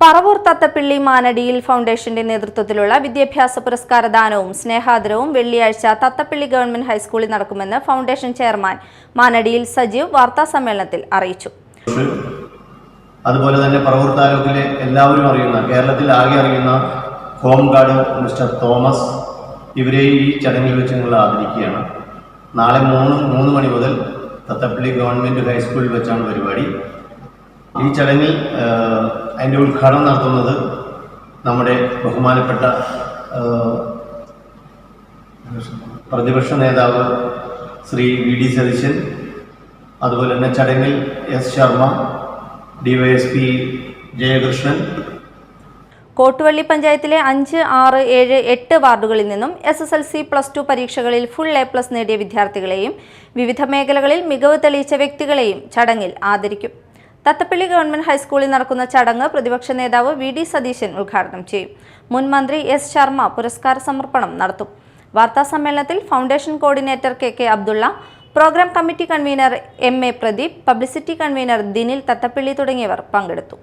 പറവൂർ തത്തപ്പിള്ളി മാനടിയിൽ ഫൗണ്ടേഷന്റെ നേതൃത്വത്തിലുള്ള വിദ്യാഭ്യാസ പുരസ്കാര ദാനവും സ്നേഹാദരവും വെള്ളിയാഴ്ച തത്തപ്പിള്ളി ഗവൺമെന്റ് ഹൈസ്കൂളിൽ നടക്കുമെന്ന് ഫൗണ്ടേഷൻ ചെയർമാൻ മാനടിയിൽ സജീവ് വാർത്താ സമ്മേളനത്തിൽ അറിയിച്ചു. അതുപോലെ തന്നെ പറവൂർ താലൂക്കിലെ എല്ലാവരും അറിയുന്ന കേരളത്തിൽ ആകെ അറിയുന്ന ഹോം ഗാർഡ് മിസ്റ്റർ തോമസ് ഇവരെ ഈ ചടങ്ങിൽ വെച്ച് നിങ്ങൾ ആദരിക്കുകയാണ്. നാളെ മൂന്ന് മൂന്ന് മണി മുതൽ തത്തപ്പള്ളി ഗവൺമെന്റ് ഹൈസ്കൂളിൽ വെച്ചാണ് പരിപാടി. ഈ ചടങ്ങിൽ അതിന്റെ ഉദ്ഘാടനം നടത്തുന്നത് നമ്മുടെ ബഹുമാനപ്പെട്ട പ്രതിപക്ഷ നേതാവ് ശ്രീ വി ഡി സതീശൻ അതുപോലെ തന്നെ ചടങ്ങിൽ എസ് ശർമ്മ ഡിവൈഎസ്പി ജയകൃഷ്ണൻ. കോട്ടുവള്ളി പഞ്ചായത്തിലെ അഞ്ച് ആറ് ഏഴ് എട്ട് വാർഡുകളിൽ നിന്നും S S L C plus two പരീക്ഷകളിൽ ഫുൾ എ പ്ലസ് നേടിയ വിദ്യാർത്ഥികളെയും വിവിധ മേഖലകളിൽ മികവ് തെളിയിച്ച വ്യക്തികളെയും ചടങ്ങിൽ ആദരിക്കും. തത്തപ്പള്ളി ഗവൺമെന്റ് ഹൈസ്കൂളിൽ നടക്കുന്ന ചടങ്ങ് പ്രതിപക്ഷ നേതാവ് വി ഡി സതീശൻ ഉദ്ഘാടനം ചെയ്യും. മുൻ മന്ത്രി എസ് ശർമ്മ പുരസ്കാര സമർപ്പണം നടത്തും. വാർത്താ സമ്മേളനത്തിൽ foundation coordinator K K Abdulla programme committee convener M A Pradeep publicity convener Dinil Thathappally തുടങ്ങിയവർ പങ്കെടുത്തു.